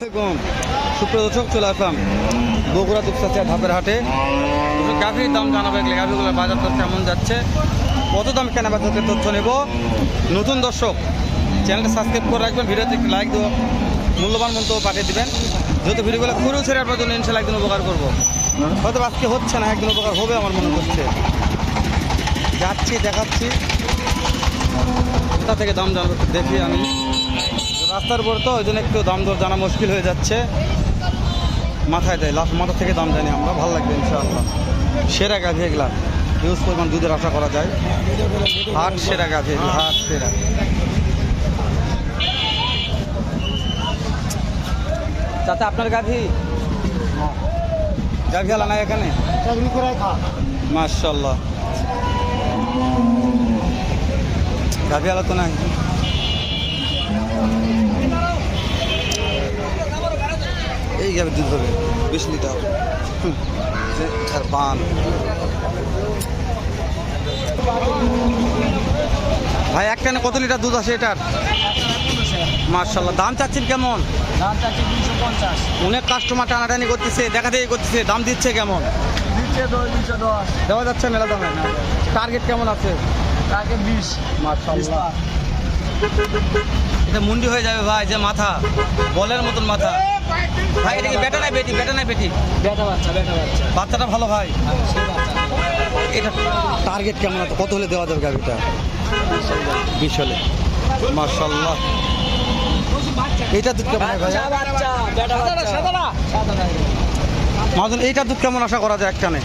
আসসালামাইকুম সুপ্রিয় দর্শক, চলে আসলাম বগুড়া দুপসাচিয়া ধাপের হাটে। গাভীর দাম জানাব গাভীগুলোর বাজার দর কেমন যাচ্ছে? কত দাম কেনা বেচাতে তথ্য নেব? নতুন দর্শক, চ্যানেলটা সাবস্ক্রাইব করে রাখবেন। ভিডিওতে লাইক দেবো মূল্যবান মন্তব্য পাঠিয়ে দেবেন। যেহেতু ভিডিওগুলো ঘুরেও ছেড়ে আপনার জন্য ইনশাল্লাহ একদিন উপকার করব। হয়তো আজকে হচ্ছে না, একদিন উপকার হবে আমার মনে হচ্ছে। যাচ্ছি, দেখাচ্ছি। কোথা থেকে দাম জানাব, দেখি আমি। রাস্তার উপর তো ওই জন্য একটু দাম দর জানা মুশকিল হয়ে যাচ্ছে। মাথায় দেয় লাস্ট মাথা থেকে দাম জানি আমরা ভালো লাগবে ইনশাআল্লাহ। সেরা গাভি এগুলা হিউজ পরিমাণ দুধের আশা করা যায়। হাট সেরা গাভি এগুলা, হাট সেরা। চাচা আপনার গাভি? গাভি আলা নাই এখানে? মার্শাল্লাহ গাভি আলা তো নাই। এই গাভি দুধ হবে বিশ হুম, যে পান ভাই একখানে কত লিটার দুধ আছে এটার? মার্শাল্লাহ দাম চাচ্ছেন কেমন? দাম চাচ্ছি দুশো পঞ্চাশ। অনেক কাস্টমার টানাটানি করতেছে দেখা দেখি করতেছে দাম দিচ্ছে কেমন? দিচ্ছে দশ দুশো। দেওয়া যাচ্ছে মেলা দামে। টার্গেট কেমন আছে? তাকে বিশ। মার্শাল্লাহ এটা মুন্ডি হয়ে যাবে ভাই যে মাথা। বলের মতন মাথা। ভাই এটা কি বেটা নাই বেটি? বেটা নাই বেটি? বেটা বাচ্চা বেটা বাচ্চা। বাচ্চাটা ভালো ভাই? হ্যাঁ, এটা টার্গেট কেমন আছে? কত হলে দেওয়া যাবে গাড়িটা বিশ হলে। মার্শাল্লাহ এইটা দুধ কেমন ভাইয়া বাচ্চা বেটা বাচ্চা। সাদা না? সাদা না। মহাজন এইটার দুধ কেমন আশা করা যায় একটানে?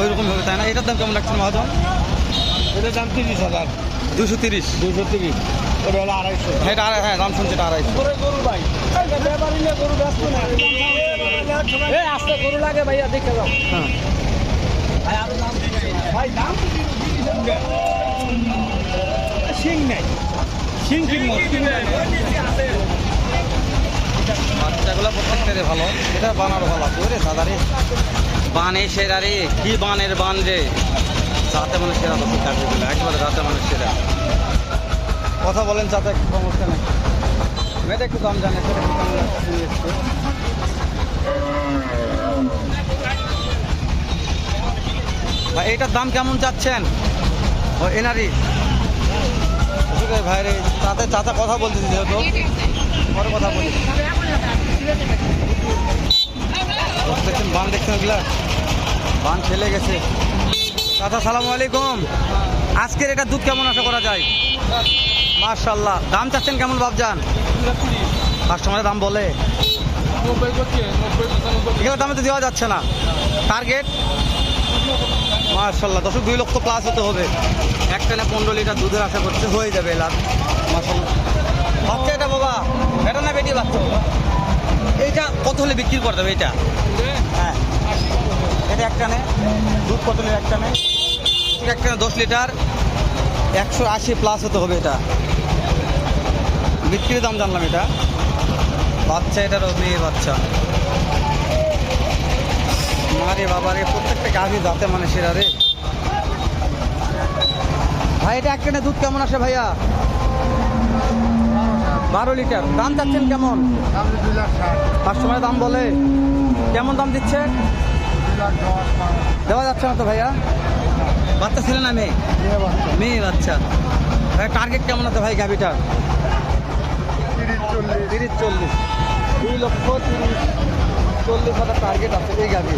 ওই রকম ভাবে তাই না? এটার দাম কেমন লাগছে মহাজন? এটার দাম তিরিশ হাজার। দুশো তিরিশ। দুশো তিরিশ। ওটা হলো আড়াইশো। হ্যাঁ এটা হ্যাঁ দাম শুনছে এটা আড়াইশো। গরু গরু ভাই। ব্যাপারী নিয়ে গরু ব্যস্ত না। আস্তে গরু লাগে ভাইয়া দেখে যাও। হ্যাঁ। ভাই আরও দাম ভাই দাম তো নাই। সিং কিনবো বাচ্চাগুলো প্রত্যেকটারে ভালো। এটা বানারও ভালো আছে। ওরে দাদা রে। বানে সেরা রে। কি বানের বান রে। যাতে মানে সেরা তো কাজগুলো একবারে যাতে মানে সেরা কথা বলেন যাতে সমস্যা নেই। মেয়েটা একটু দাম জানে সেটা। ভাই এটার দাম কেমন চাচ্ছেন? ও, এনারি। ভাই রে, তাতে চাচা কথা বলতেছি যেহেতু। পরে কথা বলি। দেখছেন বান, দেখছেন ওগুলা? বান ঠেলে গেছে। চাচা সালাম আলাইকুম। আজকের এটা দুধ কেমন আশা করা যায়? মার্শাল্লাহ দাম চাচ্ছেন কেমন বাবজান কাস্টমারের দাম বলে। এগুলো দামে তো দেওয়া যাচ্ছে না। টার্গেট? মার্শাল্লাহ দশক দুই লক্ষ প্লাস হতে হবে। একটা না পনেরো লিটার দুধের আশা করছে হয়ে যাবে লাভ মার্শাল্লাহ এটা বাবা? এটা না বেটি বাচ্চা? এইটা কত হলে বিক্রি করে দেবে এটা হ্যাঁ। এটা এক নে দুধ কত লিটার একটা নে এটা একটা দশ লিটার একশো আশি প্লাস হতে হবে এটা। বিক্রির দাম জানলাম এটা। বাচ্চা এটারও মেয়ে বাচ্চা। মারে বাবা রে প্রত্যেকটা গাভি দাঁতে মানে সেরা রে। ভাই এটা এক কেনে দুধ কেমন আসে ভাইয়া? বারো লিটার। দাম চাচ্ছেন কেমন? কাস্টমারের দাম বলে। কেমন দাম দিচ্ছে? দেওয়া যাচ্ছে না তো ভাইয়া? বাচ্চা ছিল না মেয়ে? মেয়ে বাচ্চা। ভাই টার্গেট কেমন আছে ভাই গাভিটার? তিরিশ চল্লিশ। দুই লক্ষ তিরিশ চল্লিশ হাজার টার্গেট আছে এই গাভি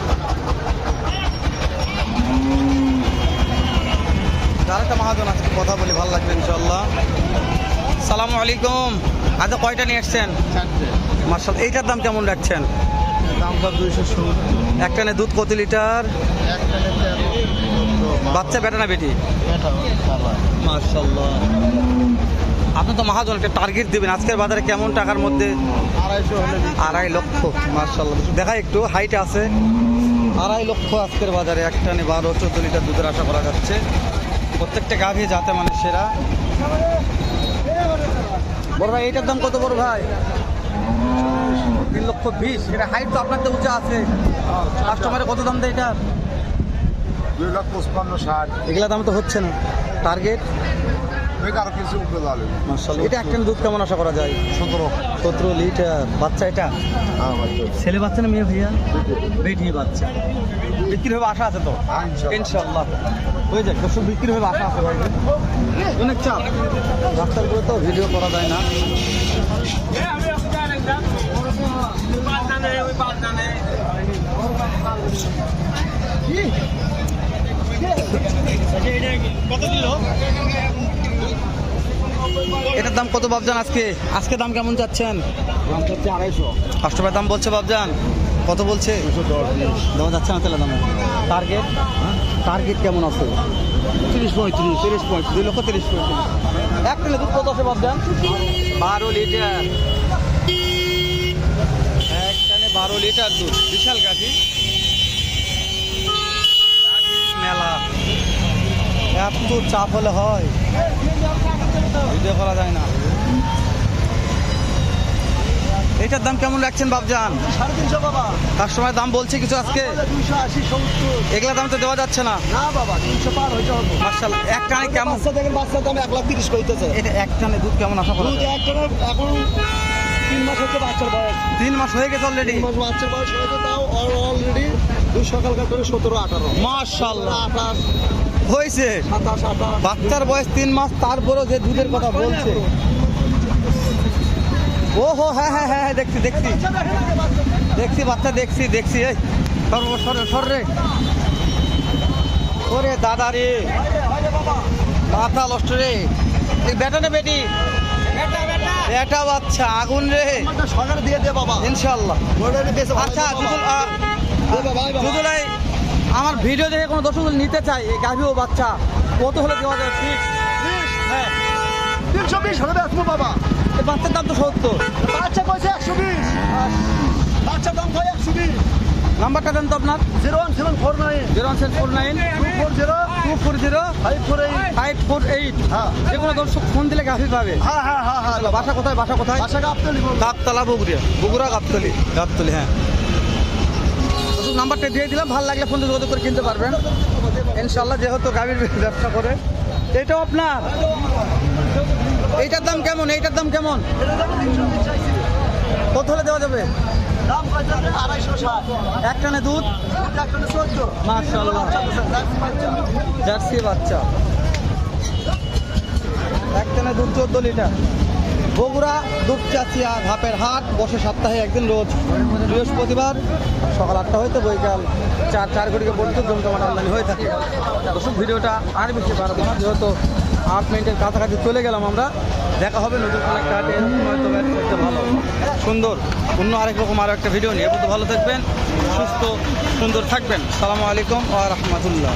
আরেকটা মহাজন আজকে কথা বলি ভালো লাগবে ইনশাল্লাহ সালামু আলাইকুম। আজ কয়টা নিয়ে এসছেন চারটে। মার্শাল এইটার দাম কেমন রাখছেন? দামটা দুইশো সত্তর একটা নে দুধ কত লিটার? বাচ্চা বেটা না বেটি? মার্শাল্লাহ আপনি তো মহাজন একটা টার্গেট দেবেন। আজকের বাজারে কেমন টাকার মধ্যে? আড়াইশো আড়াই লক্ষ মার্শাল্লাহ দেখা একটু হাইট আছে। আড়াই লক্ষ আজকের বাজারে একটা নে বারো চোদ্দ লিটার দুধের আশা করা যাচ্ছে। প্রত্যেকটা গাভী যাতে মানে সেরা বড় ভাই এইটার দাম কত বড় ভাই? তিন লক্ষ বিশ। এটা হাইট তো আপনার তো উঁচা আছে। কাস্টমারে কত দাম দেয় এটা? দুই লাখ পঁচপান্ন ষাট। এগুলা দাম তো হচ্ছে না। টার্গেট এটা একটা দুধ কেমন আশা করা যায়? সতেরো। সতেরো লিটার। বাচ্চা এটা? হ্যাঁ ছেলে বাচ্চা না মেয়ে ভাইয়া? বেটি। বাচ্চা। বিক্রি হবে আশা আছে তো? হ্যাঁ, ইনশাল্লাহ। হয়ে যাক দর্শক বিক্রি হবে আশা আছে ভাই। অনেক চাপ। করে তো ভিডিও করা যায় না। এটার দাম কত বাবজান আজকে? আজকে দাম কেমন যাচ্ছেন দাম হচ্ছে আড়াইশো। কাস্টমার দাম বলছে বাবজান কত বলছে? দেওয়া যাচ্ছে না তাহলে দাম? টার্গেট? টার্গেট কেমন আছে? তিরিশ পঁয়ত্রিশ তিরিশ পয়েন্ট দুই লক্ষ তিরিশ পয়েন্ট এক কিলো দুধ কত আছে বাবজান বারো লিটার এক টানে বারো লিটার দুধ বিশাল গাভি। মেলা। এত চাপ হলে হয়। ভিডিও করা যায় না। এটার দাম কেমন রাখছেন বাবজান সাড়ে তিনশো বাবা। কাস্টমার দাম বলছে কিছু আজকে? দুইশো আশি সত্তর। এগুলা দাম তো দেওয়া যাচ্ছে না। না বাবা তিনশো পার হইতে হবে। মার্শাল এক টানে কেমন? বাচ্চা দেখেন বাচ্চার দাম এক লাখ তিরিশ কইতেছে। এটা এক টানে দুধ কেমন আশা করা দুধ যায়? একটা এখন তিন মাস হচ্ছে বাচ্চার বয়স। তিন মাস হয়ে গেছে অলরেডি তিন মাস বাচ্চার বয়স হয়েছে তাও অলরেডি দুই সকালকার করে সতেরো আঠারো। মাশাল্লাহ আঠাশ। হয়েছে। বাচ্চার বয়স তিন মাস তারপরেও যে দুধের কথা বলছে। ও হো হ্যাঁ হ্যাঁ হ্যাঁ হ্যাঁ দেখছি দেখছি। দেখছি বাচ্চা দেখছি দেখছি এই সর সর সর রে। ওরে দাদা রে। মাথা নষ্ট রে। বেটা না বেটি। বেটা বাচ্চা আগুন রে। সরকার দিয়ে দে বাবা। ইনশাল্লাহ। আচ্ছা। দুদুলাই আমার ভিডিও দেখে কোনো দর্শক নিতে চাই এই গাভী ও বাচ্চা কত হলে দেওয়া যায়? বিশ, হ্যাঁ। তিনশো বিশ হলে বেচবো বাবা। বাচ্চার দাম তো সত্তর। বাচ্চা কইছে একশো বিশ। বাচ্চার দাম কয়? একশো বিশ। নাম্বারটা দেন তো আপনার? Zero one seven four nine. Zero one seven four nine. Two four zero. Two four zero. Five four eight. Five four eight. হ্যাঁ। যে কোনো দর্শক ফোন দিলে গাভী পাবে। হ্যাঁ হ্যাঁ হ্যাঁ হ্যাঁ বাসা কোথায়? বাসা কোথায়? বাসা গাবতলি গাবতলা বগুড়িয়া বগুড়া গাবতলি। গাবতলি হ্যাঁ। নাম্বারটা দিয়ে দিলাম। ভালো লাগলে ফোন যোগাযোগ করে কিনতে পারবেন। ইনশাল্লাহ যেহেতু গাভীর ব্যবসা করে। এটাও আপনার? এইটার দাম কেমন? এইটার দাম কেমন? কত হলে দেওয়া যাবে? দাম কত আড়াইশো ষাট। এক টানে দুধ একটা চোদ্দ। জার্সি বাচ্চা। এক টানে দুধ চোদ্দ লিটার। বগুড়া দুপচাচিয়া ধাপের হাট, বসে সপ্তাহে একদিন রোজ বৃহস্পতিবার সকাল আটটা হইতে বৈকাল চার চার ঘটিকে পর্যন্ত জমজমাট আমদানি হয়ে থাকে। দর্শক, ভিডিওটা আর বেশি পারব না, যেহেতু আট মিনিটের কাছাকাছি চলে গেলাম আমরা। দেখা হবে নতুন কোনো একটা হাটে হয়তো করতে ভালো। সুন্দর, অন্য আরেক রকম আরও একটা ভিডিও নিয়ে। ভালো থাকবেন, সুস্থ, সুন্দর থাকবেন। সালামু আলাইকুম ওয়া রাহমাতুল্লাহ।